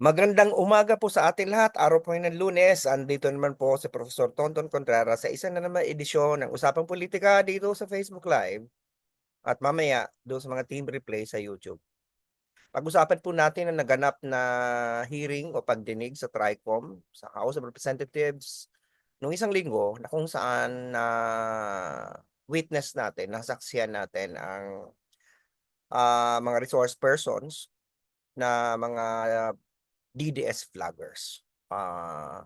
Magandang umaga po sa atin lahat. Araw po ng Lunes. Andito naman po si Professor Tonton Contreras sa isa na naman edisyon ng Usapang Politika dito sa Facebook Live at mamaya doon sa mga team replay sa YouTube. Pag-usapan po natin ang naganap na hearing o pagdinig sa TRICOM sa House of Representatives noong isang linggo na kung saan na witness natin, nasaksiyan natin ang ah, mga resource persons na mga DDS vloggers. Ah,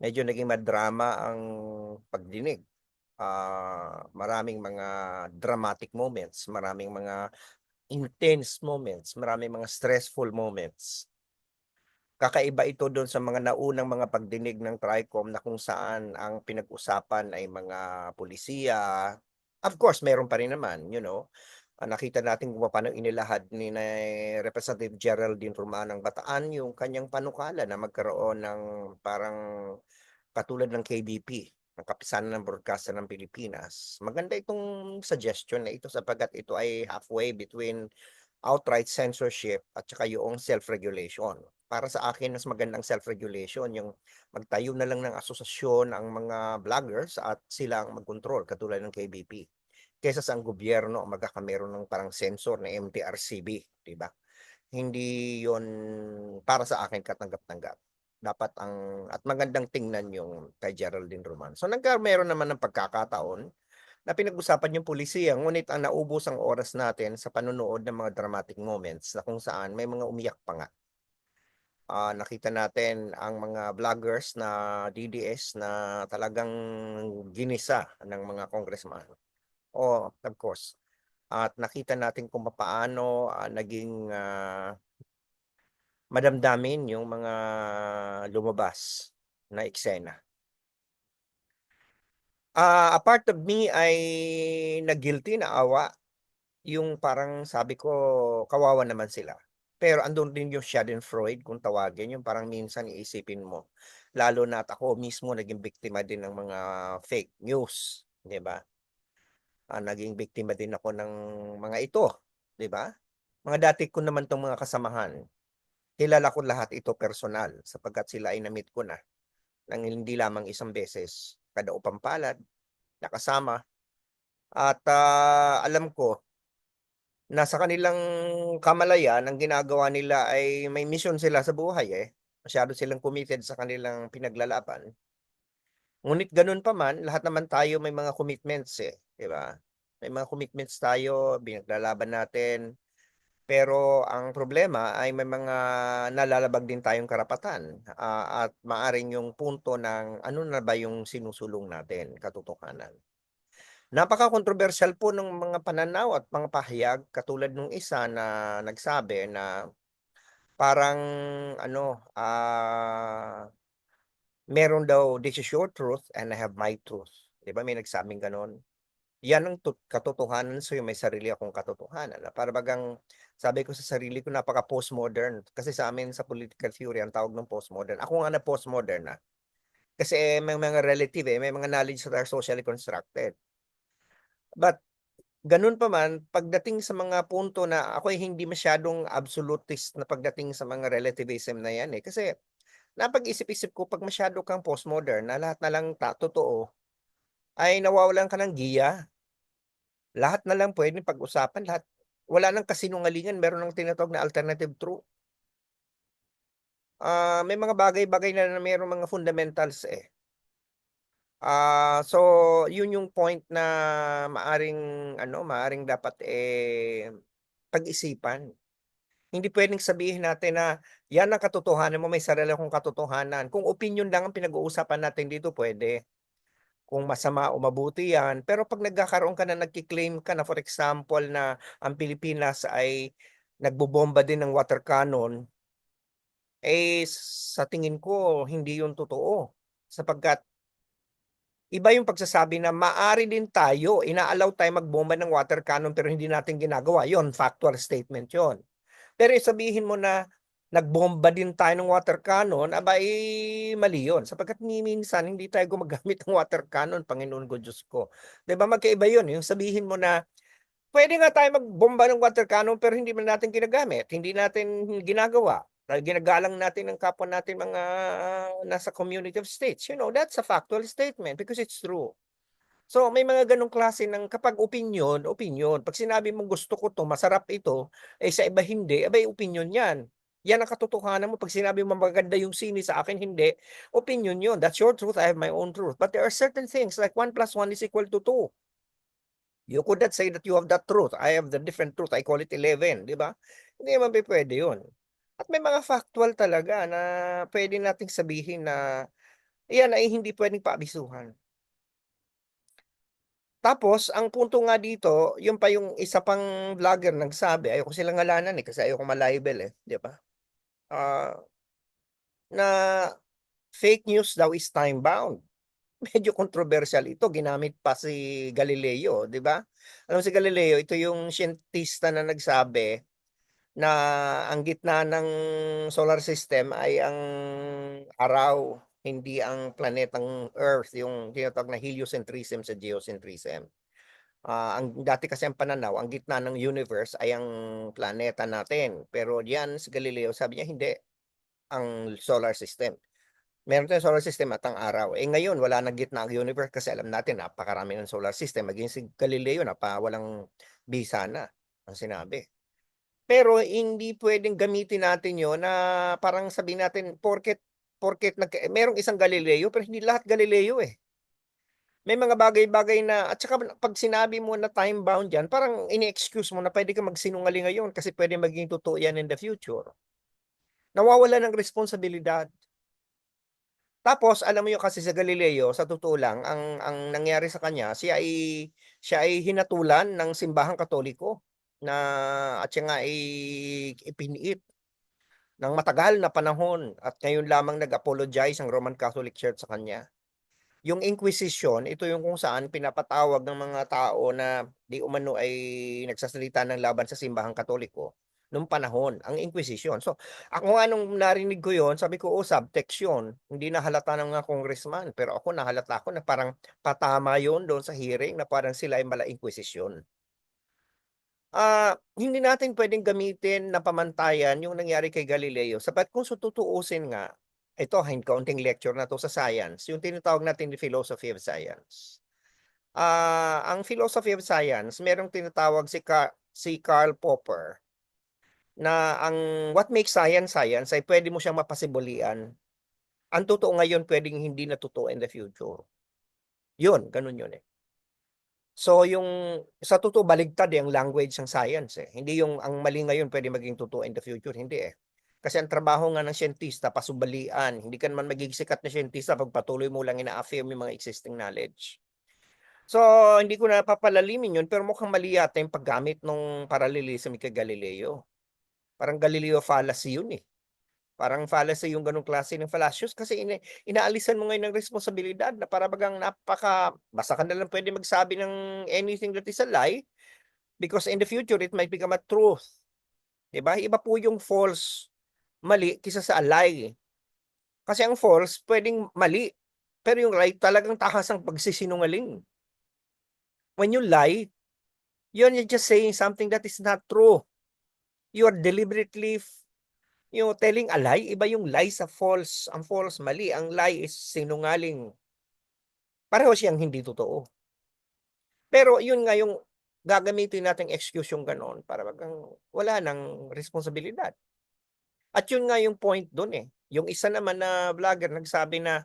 medyo naging madrama ang pagdinig. Ah, maraming mga dramatic moments, maraming mga intense moments, maraming mga stressful moments. Kakaiba ito doon sa mga naunang mga pagdinig ng TRICOM na kung saan ang pinag-usapan ay mga pulisiya. Of course, meron pa rin naman, you know. Ah, nakita natin kung paano inilahad ni Representative Geraldine Roman ng Bataan yung kanyang panukala na magkaroon ng parang katulad ng KBP, ng Kapisanan ng Broadcaster ng Pilipinas. Maganda itong suggestion na ito sapagkat ito ay halfway between outright censorship at saka yung self-regulation. Para sa akin, mas magandang self-regulation yung magtayo na lang ng asosasyon ang mga vloggers at sila ang mag-control katulad ng KBP kaysa sa ang gobyerno ang magkakameron ng parang sensor na MTRCB, di ba? Hindi yon para sa akin katanggap-tanggap. Dapat ang at magandang tingnan yung kay Geraldine Roman. So nagkameron naman ng pagkakataon na pinag-usapan yung pulisiya ngunit ang naubos ang oras natin sa panonood ng mga dramatic moments na kung saan may mga umiyak pa nga. Ah, nakita natin ang mga vloggers na DDS na talagang ginisa ng mga congressman. Oh, of course. At nakita natin kung paano ah, naging ah, madamdamin yung mga lumabas na eksena. Ah, a part of me ay nag-guilty, naawa. Yung parang sabi ko, kawawa naman sila. Pero andun din yung schadenfreude kung tawagin, yung parang minsan iisipin mo. Lalo na't ako mismo naging biktima din ng mga fake news, 'di ba? Ah, naging biktima din ako ng mga ito, 'di ba? Mga dati ko naman 'tong mga kasamahan. Kilala ko lahat ito personal sapagkat sila ay na-meet ko na ng hindi lamang isang beses kada upang palad, nakasama. At ah, alam ko na sa kanilang kamalayan ang ginagawa nila ay may mission sila sa buhay eh. Masyado silang committed sa kanilang pinaglalaban. Ngunit ganun pa man, lahat naman tayo may mga commitments eh, 'di ba? May mga commitments tayo, pinaglalaban natin. Pero ang problema ay may mga nalalabag din tayong karapatan ah, at maaring yung punto ng ano na ba yung sinusulong natin, katotohanan. Napaka-kontrobersyal po ng mga pananaw at mga pahayag katulad nung isa na nagsabi na parang ano, ah, meron daw this is your truth and I have my truth. 'Di ba may nagsabing gano'n? Yan ang katotohanan sa'yo, may sarili akong katotohanan na para bagang sabi ko sa sarili ko napaka-postmodern kasi sa amin sa political theory ang tawag ng postmodern. Ako nga na postmodern na. Kasi may mga relative eh, may mga knowledge that are socially constructed. But ganun pa man, pagdating sa mga punto na ako ay hindi masyadong absolutist na pagdating sa mga relativism na yan eh. Kasi napag-isip-isip ko pag masyado kang postmodern na lahat na lang ta totoo, ay nawawalan ka ng giya. Lahat na lang pwedeng pag-usapan, lahat wala ng kasinungalingan, meron ng tinatawag na alternative truth. Ah, may mga bagay-bagay na na merong mga fundamentals eh. Ah, so yun yung point na maaring ano, maaring dapat eh pag-isipan. Hindi pwedeng sabihin natin na yan ang katotohanan mo, may sarili akong katotohanan. Kung opinion lang ang pinag-uusapan natin dito, pwede. Kung masama o mabuti yan. Pero pag nagkakaroon ka na nagki-claim ka na for example na ang Pilipinas ay nagbobomba din ng water cannon, eh sa tingin ko hindi yun totoo. Sapagkat iba yung pagsasabi na maari din tayo, inaalaw tayo magbomba ng water cannon pero hindi natin ginagawa. Yon factual statement yon. Pero sabihin mo na nagbomba din tayo ng water cannon, aba eh, mali yun. Sapagkat minsan hindi tayo gumagamit ng water cannon, Panginoon ko, Diyos ko. ba magkaiba yun, yung sabihin mo na pwede nga tayo magbomba ng water cannon pero hindi man natin ginagamit, hindi natin ginagawa. Ginagalang natin ang kapwa natin mga nasa community of states, you know, that's a factual statement because it's true. So, may mga ganong klase ng kapag opinyon, opinyon. 'Pag sinabi mong gusto ko 'to, masarap ito, eh, sa iba hindi, aba'y opinyon 'yan. 'Yan ang katotohanan mo 'pag sinabi mo maganda yung sine, sa akin hindi, opinyon 'yun. That's your truth, I have my own truth. But there are certain things like 1 plus 1 is equal to 2. You could not say that you have that truth, I have the different truth, I call it 11, 'di ba? Hindi naman pupuwede 'yun. At may mga factual talaga na puwede nating sabihin na, iyan ay hindi puwedeng paabisuhan. Tapos ang punto nga dito, yun pa yung isa pang vlogger nagsabi, ayoko silang ngalanan, eh, kasi ayokong ma-libel, eh, 'di ba? Ah na fake news daw is time bound. Medyo controversial ito, ginamit pa si Galileo, 'di ba? Alam mo si Galileo, ito yung siyentista na nagsabi na ang gitna ng solar system ay ang araw, hindi ang planetang Earth, yung tinatawag na heliocentrism sa geocentrism. Ah, ang dati kasi ang pananaw, ang gitna ng universe ay ang planeta natin, pero diyan si Galileo sabi niya hindi, ang solar system. Meron tayong solar system at ang araw. Eh, ngayon wala ng gitna ang universe kasi alam natin napakarami ng solar system, maging si Galileo napawalang bisa na, ang sinabi. Pero hindi puwedeng gamitin natin yun na parang sabihin natin porket porket nagka merong isang Galileo pero hindi lahat Galileo, eh. May mga bagay-bagay na at saka 'pag sinabi mo na time bound yan, parang ini-excuse mo na puwede kang magsinungaling ngayon kasi puwede maging totoo yan in the future. Nawawalan ng responsibilidad. Tapos alam mo yun kasi sa Galileo, sa totoo lang, ang ang nangyari sa kanya, siya ay siya ay hinatulan ng simbahang Katoliko na at siya nga ay ipiniit ng matagal na panahon at ngayon lamang nag-apologize ang Roman Catholic Church sa kanya. Yung Inquisition, ito yung kung saan pinapatawag ng mga tao na di umano ay nagsasalita ng laban sa simbahang Katoliko nung panahon, ang Inquisition. So, ako nga nung narinig ko yun, sabi ko, "Oh, subtext yun." Hindi nahalata ng mga congressman, pero ako nahalata ko na parang patama yun doon sa hearing na parang sila ay mala-Inquisition. Ah, hindi natin puwedeng gamitin na pamantayan yung nangyari kay Galileo sapagkat kung sa tutuusin nga, ito kaunting lecture na 'to sa science, yung tinatawag natin na philosophy of science. Ah, ang philosophy of science merong tinatawag si Ka si Karl Popper na ang what makes science, science ay puwede mo siyang mapasibulian. Ang totoo ngayon puwedeng hindi na totoo in the future. Yun, gano'n yun, eh. So yung sa totoo baligtad, eh, ang language ng science, eh. Hindi yung ang mali ngayon puwede maging totoo in the future, hindi, eh. Kasi ang trabaho nga ng siyentista pasubalian, hindi ka naman magiging sikat na siyentista 'pag patuloy mo lang ina-affirm yung mga existing knowledge. So, hindi ko na papalalimin yun pero mukhang mali yata yung paggamit nung parallelism kay Galileo. Parang Galileo fallacy yun, eh. Parang fallacy yung gano'ng klase ng fallacious kasi ina inaalisan mo ngayon ng responsibilidad na para bagang napaka basta ka na lang puwede magsabi ng anything that is a lie, because in the future it might become a truth. 'Di ba? Iba po yung false, mali kaysa sa a lie. Kasi ang false puwedeng mali, pero yung lie talagang tahasang pagsisinungaling. When you lie, you're just saying something that is not true. You are deliberately you know, telling a lie, iba yung lie sa false. Ang false mali, ang lie is sinungaling. Pareho siyang hindi totoo. Pero yun nga yung gagamitin nating excuse yung gano'n para bagang wala ng responsibilidad. At yun nga yung point dun, eh. Yung isa naman na vlogger nagsabi na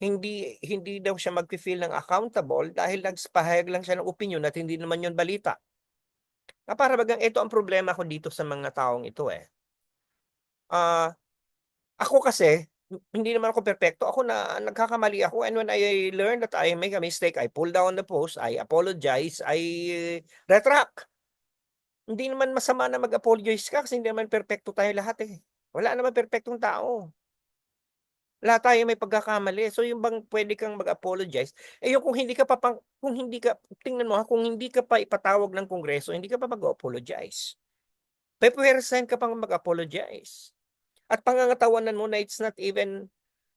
hindi hindi daw siya magfi-feel ng accountable dahil nagpahayag lang siya ng opinyon at hindi naman yun balita. Na para bagang ito ang problema ko dito sa mga taong ito, eh. Ah, ako kasi hindi naman ako perpekto, ako na nagkakamali ako and when I learn that I make a mistake, I pull down the post, I apologize, I retract. Hindi naman masama na mag-apologize ka kasi hindi naman perpekto tayo lahat, eh. Wala namang perpektong tao. Lahat tayo may pagkakamali. So yung bang puwede kang mag-apologize, eh, yung kung hindi ka pa kung hindi ka tingnan mo, ha, kung hindi ka pa ipatawag ng Kongreso, hindi ka pa mag-o-apologize. Pepuwersahin ka pang mag-apologize. At pangangatawanan mo na it's not even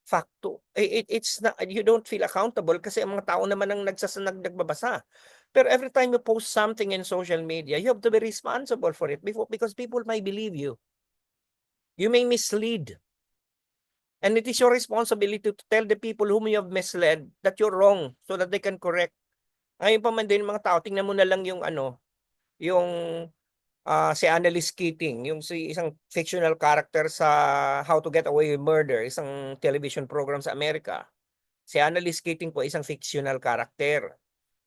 facto eh, it it's not you don't feel accountable kasi ang mga tao naman ang nagsasa nag nagbabasa. Pero every time you post something in social media, you have to be responsible for it before because people might believe you. You may mislead. And it is your responsibility to tell the people whom you have misled that you're wrong so that they can correct. Ngayon pa man din mga tao, tingnan mo na lang yung ano, yung ah, si Annalise Keating, yung si isang fictional character sa How to Get Away with Murder, isang television program sa Amerika. Si Annalise Keating po isang fictional character.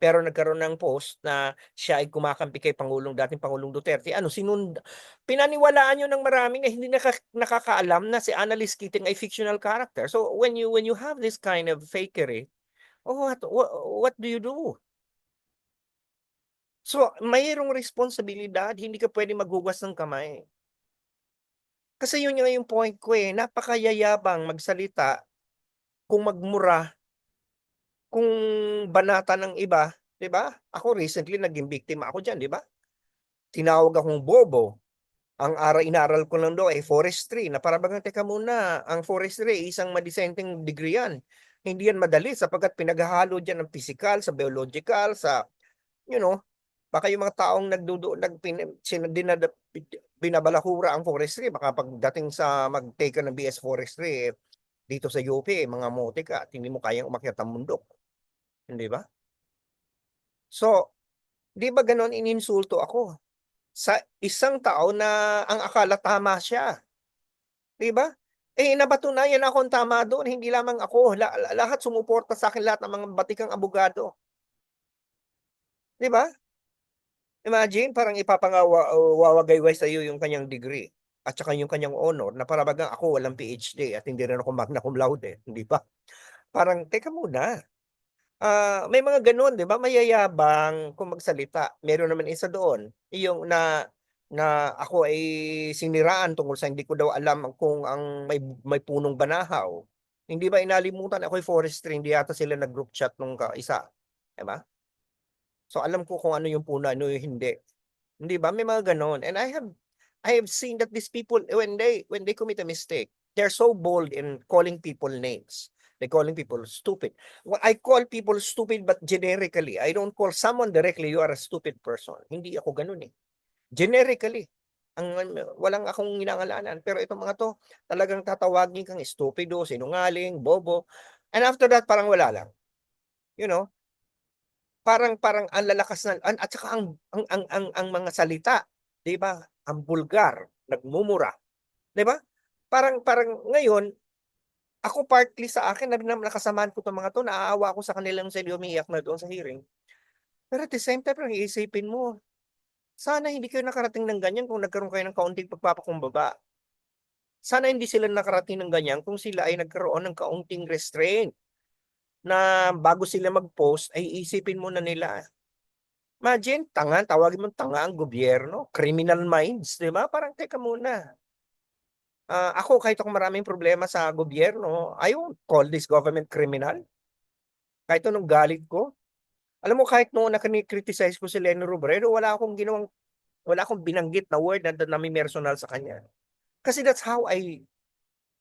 Pero nagkaroon ng post na siya ay kumakampi kay Pangulong dating Pangulong Duterte. Ano, sinund pinaniwalaan yun ng marami na hindi naka, nakakaalam na si Annalise Keating ay fictional character. So when you when you have this kind of fakery, oh, what, what, what do you do? So, mayroong responsibilidad, hindi ka pwede maghugas ng kamay. Kasi yun nga yung point ko eh, napakayayabang magsalita kung magmura, kung banata ng iba, 'di ba? Ako recently naging biktima ako diyan, 'di ba? Tinawag akong bobo. Ang ara inaral ko lang daw ay forestry na para bagang teka muna, ang forestry isang madisenteng degree yan. Hindi yan madali sapagkat pinaghahalo diyan ng physical sa biological sa you know, baka yung mga taong nagdudu nag dinada, binabalahura ang forestry baka pagdating sa mag-take ng BS forestry eh, dito sa UP eh, mga mote ka at hindi mo kayang umakyat ang bundok. Hindi ba? So, di ba ganon ininsulto ako? Sa isang tao na ang akala tama siya. Di ba? Eh, napatunayan ako ang tama doon. Hindi lamang ako. La- la- lahat sumuporta sa akin lahat ng mga batikang abogado. Di ba? Imagine, parang ipapangawagayway sa iyo yung kanyang degree at saka yung kanyang honor na para bagang ako walang PhD at hindi rin ako magna cum laude, hindi ba? Parang, teka muna. Ah, may mga gano'n, 'di ba? Mayayabang kung magsalita. Meron naman isa doon, yung na na ako ay siniraan tungkol sa hindi ko daw alam kung ang may may punong banahaw. Hindi ba inalimutan ako ay forestry, hindi yata sila nag-group chat nung ka isa, 'di ba? So alam ko kung ano yung puno, ano yung hindi. Hindi ba? May mga gano'n. And I have I have seen that these people when they when they commit a mistake, they're so bold in calling people names. They calling people stupid. Well, I call people stupid but generically. I don't call someone directly you are a stupid person. Hindi ako ganun eh. Generically. Ang walang akong ginangalanan. Pero itong mga to, talagang tatawagin kang stupido, sinungaling, bobo. And after that, parang wala lang. You know? Parang parang ang lalakas na at saka ang ang ang ang, ang mga salita, 'di ba? Ang bulgar, nagmumura. 'Di ba? Parang parang ngayon ako partly sa akin na nakasamahan ko 'tong mga 'to, naaawa ako sa kanilang sila umiiyak na doon sa hearing. Pero at the same time, parang iisipin mo, sana hindi kayo nakarating ng ganyan kung nagkaroon kayo ng kaunting pagpapakumbaba. Sana hindi sila nakarating ng ganyan kung sila ay nagkaroon ng kaunting restraint na bago sila mag-post ay isipin muna nila. Imagine, tanga, tawagin mo tanga ang gobyerno, criminal minds, di ba? Parang teka muna. Ah, ako kahit ako maraming problema sa gobyerno, I won't call this government criminal. Kahit anong galit ko. Alam mo kahit noon na criticize ko si Leno Robredo, wala akong ginawang wala akong binanggit na word na, na may personal sa kanya. Kasi that's how I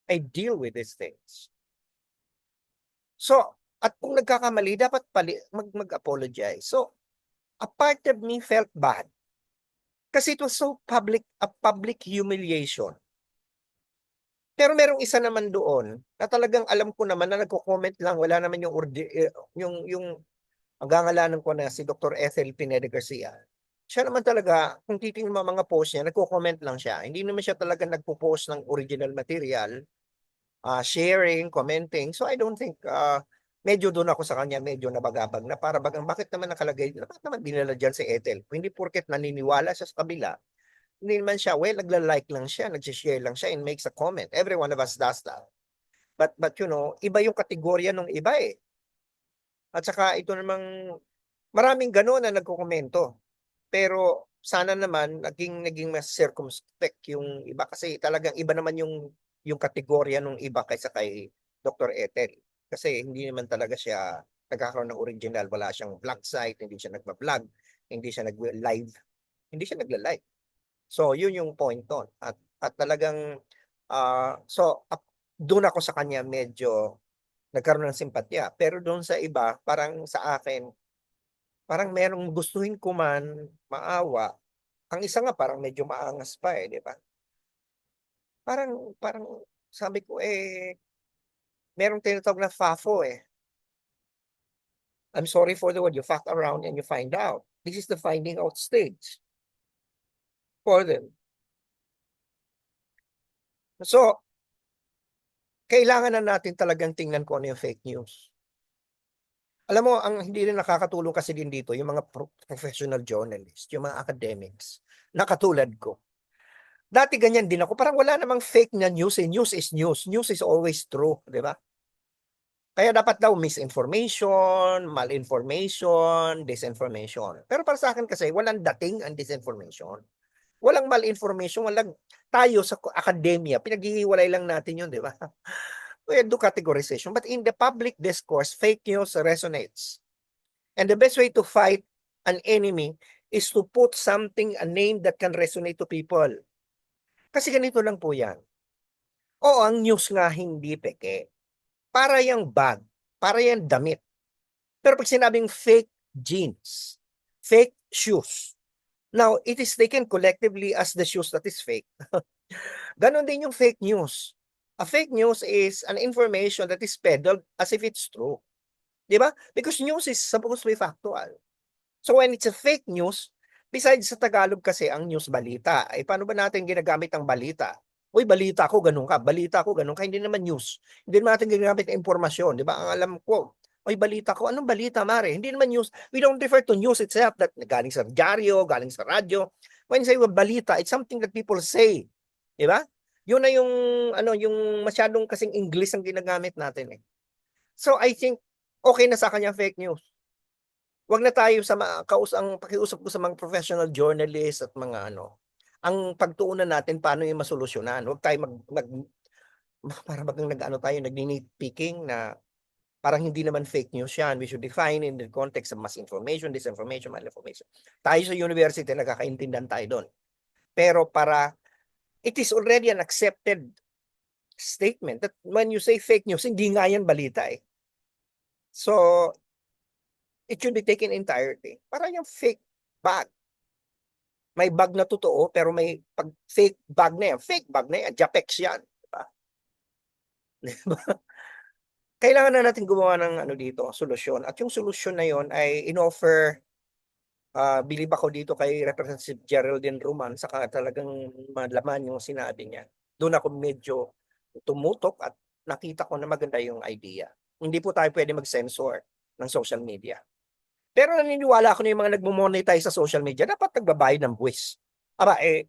I deal with these things. So, at kung nagkakamali, dapat pali, mag, mag-apologize. So, a part of me felt bad. Kasi it was so public, a public humiliation. Pero merong isa naman doon na talagang alam ko naman na nagko-comment lang, wala naman yung eh, yung yung ang gangalanan ko na si Dr. Ethel Pineda Garcia. Siya naman talaga, kung titingnan mo mga post niya, nagko-comment lang siya. Hindi naman siya talaga nagpo-post ng original material, uh, sharing, commenting. So I don't think uh, medyo doon ako sa kanya, medyo nabagabag na para bagang bakit naman nakalagay, bakit naman dinala dyan si Ethel? Hindi porket naniniwala siya sa kabila, hindi naman siya, well, nagla-like lang siya, nag-share lang siya and makes a comment. Every one of us does that. But, but you know, iba yung kategorya ng iba eh. At saka ito namang, maraming gano'n na nagkukomento. Pero sana naman naging naging mas circumspect yung iba kasi talagang iba naman yung yung kategorya ng iba kaysa kay Dr. Ethel. Kasi hindi naman talaga siya nagkakaroon ng original. Wala siyang vlog site, hindi siya nagba-vlog, hindi siya nag-live, hindi siya nagla-live. So, yun yung point doon. At, at talagang, uh, so, uh, doon ako sa kanya medyo nagkaroon ng simpatya. Pero doon sa iba, parang sa akin, parang merong gustuhin ko man maawa. Ang isa nga parang medyo maangas pa eh, di ba? Parang parang sabi ko, eh, merong tinatawag na FAFO, eh. I'm sorry for the word, you fact around and you find out. This is the finding out stage. For them. So kailangan na natin talagang tingnan kung ano yung fake news. Alam mo ang hindi rin nakakatulong kasi din dito yung mga pro professional journalist, yung mga academics na katulad ko. Dati ganyan din ako, parang wala namang fake na news, eh, news is news, news is always true, 'di ba? Kaya dapat daw misinformation, malinformation, disinformation. Pero para sa akin kasi walang dating ang disinformation. Walang malinformation, walang tayo sa academia, pinaghihiwalay lang natin 'yun, 'di ba? We do categorization, but in the public discourse, fake news resonates. And the best way to fight an enemy is to put something, a name that can resonate to people. Kasi ganito lang po 'yan. Oo, ang news nga hindi peke. Para yang bag, para yang damit. Pero pag sinabing fake jeans, fake shoes, now it is taken collectively as the shoes that is fake. Ganon din yung fake news. A fake news is an information that is peddled as if it's true. 'Di ba? Because news is supposed to be factual. So when it's a fake news, besides sa Tagalog kasi ang news balita, eh paano ba natin ginagamit ang balita? Uy, balita ko ganun ka, balita ko ganun ka, hindi naman news. Hindi naman natin ginagamit ang impormasyon, 'di ba? Ang alam ko, uy, balita ko, anong balita mare? Hindi naman news. We don't refer to news itself that galing sa dyaryo, galing sa radyo. When you say balita, it's something that people say. 'Di ba? Yun na yung ano, yung masyadong kasing English ang ginagamit natin eh. So I think okay na sa kanya fake news. Wag na tayo sa mga kaus ang pakiusap ko sa mga professional journalists at mga ano, ang pagtuunan natin paano yung masolusyonan. Wag tayo mag, mag para bang nag-ano tayo, nagni-nitpicking na parang hindi naman fake news yan. We should define in the context of mass information, disinformation, malinformation. Tayo sa university, nagkakaintindihan tayo doon. Pero para it is already an accepted statement that when you say fake news, hindi nga yan balita eh. So, it should be taken entirety. Para yung fake bag. May bag na totoo, pero may pag fake bag na yan. Fake bag na yan. Japex yan. Diba? Diba? Kailangan na natin gumawa ng ano dito, solusyon. At yung solusyon na yon ay inoffer uh, bilib ako dito kay Representative Geraldine Roman saka talagang malaman yung sinabi niya. Doon ako medyo tumutok at nakita ko na maganda yung idea. Hindi po tayo pwede mag-censor ng social media. Pero naniniwala ako na yung mga nagmo-monetize sa social media, dapat nagbabayad ng buwis. Aba, eh,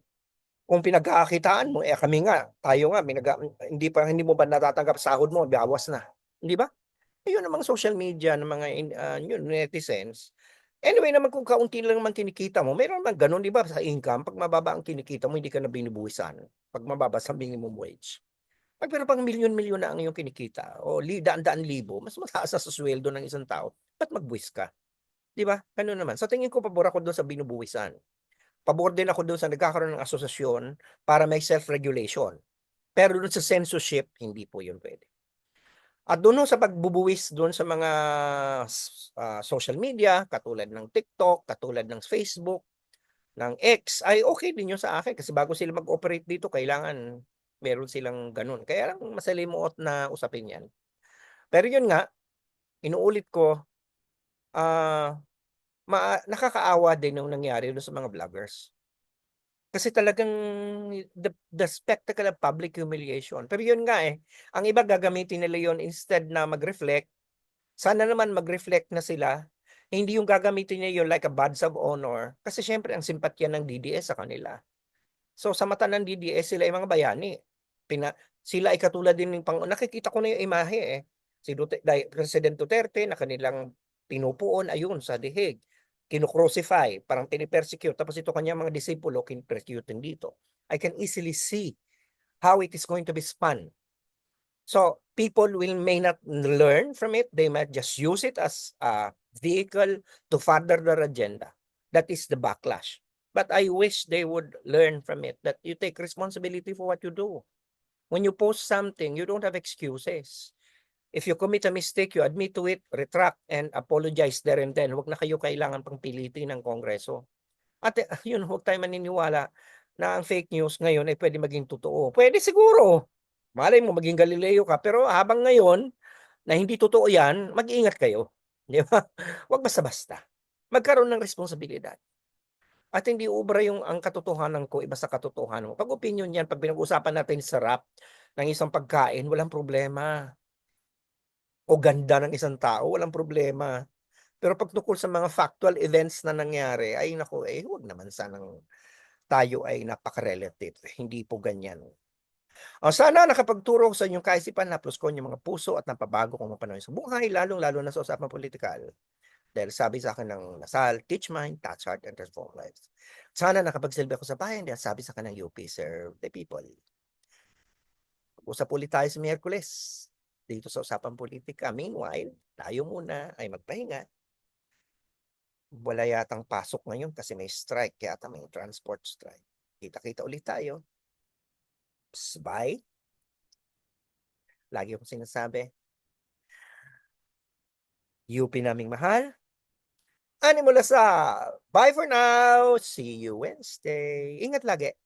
kung pinagkakakitaan mo, eh kami nga, tayo nga, minaga, hindi pa hindi mo ba natatanggap sahod mo, bawas na. Hindi ba? Ayun namang social media ng mga uh, yun, netizens. Anyway naman kung kaunti lang naman kinikita mo, meron naman ganun, di ba, sa income, pag mababa ang kinikita mo, hindi ka na binibuwisan. Pag mababa sa minimum wage. Pag pero pang milyon-milyon na ang iyong kinikita, o daan-daan libo, mas mataas sa sweldo ng isang tao, ba't magbuwis ka? Di ba? Ganun naman. Sa tingin ko, pabor ako doon sa binubuwisan. Pabor din ako doon sa nagkakaroon ng asosasyon para may self-regulation. Pero doon sa censorship, hindi po yun pwede. At doon sa pagbubuwis doon sa mga uh, social media, katulad ng TikTok, katulad ng Facebook, ng X, ay okay din yun sa akin kasi bago sila mag-operate dito, kailangan meron silang ganun. Kaya lang masalimuot na usapin yan. Pero yun nga, inuulit ko, uh, ma- nakakaawa din yung nangyari doon sa mga vloggers. Kasi talagang the, the spectacle of public humiliation. Pero yun nga eh, ang iba gagamitin nila yun instead na mag-reflect, sana naman mag-reflect na sila, hindi yung gagamitin niya yun like a badge of honor. Kasi syempre ang simpatya ng DDS sa kanila. So sa mata ng DDS, sila ay mga bayani. Pina, sila ay katulad din ng pang... Nakikita ko na yung imahe eh. Si Duterte, President Duterte na kanilang pinupuon ayun sa dihig kinu-crucify, parang pinipersecute, tapos ito kanya mga disipulo kinu-persecute dito. I can easily see how it is going to be spun. So, people will may not learn from it, they might just use it as a vehicle to further their agenda. That is the backlash. But I wish they would learn from it that you take responsibility for what you do. When you post something, you don't have excuses. If you commit a mistake, you admit to it, retract, and apologize there and then. Huwag na kayo kailangan pang pilitin ng Kongreso. At uh, yun, huwag tayo maniniwala na ang fake news ngayon ay pwede maging totoo. Pwede siguro. Malay mo maging Galileo ka, pero habang ngayon na hindi totoo 'yan, mag-ingat kayo, 'di ba? Huwag basta-basta. Magkaroon ng responsibilidad. At hindi uubra yung ang katotohanan ko iba sa katotohanan mo. 'Pag opinyon 'yan, 'pag pinag-usapan natin sarap ng isang pagkain, walang problema. O ganda ng isang tao, walang problema. Pero 'pag tungkol sa mga factual events na nangyari, ay naku, eh, huwag naman sanang tayo ay napaka-relative, hindi po ganyan. O sana nakapagturo sa inyong kaisipan, na-plus ko yung mga puso at napabago kong mga panahon sa buhay, lalong-lalo na sa usapang politikal. Dahil sabi sa akin ng Lasal, teach mind, touch heart, and transform lives. Sana nakapagsilbi ako sa bayan dahil sabi sa akin ng UP, serve the people. Usap ulit tayo sa Miyerkules dito sa usapang politika. Meanwhile, tayo muna ay magpahinga. Wala yatang pasok ngayon kasi may strike, yata may transport strike. Kita-kita ulit tayo. Bye. Lagi akong sinasabi. UP naming mahal. Ani mula sa Bye for now. See you Wednesday. Ingat lagi.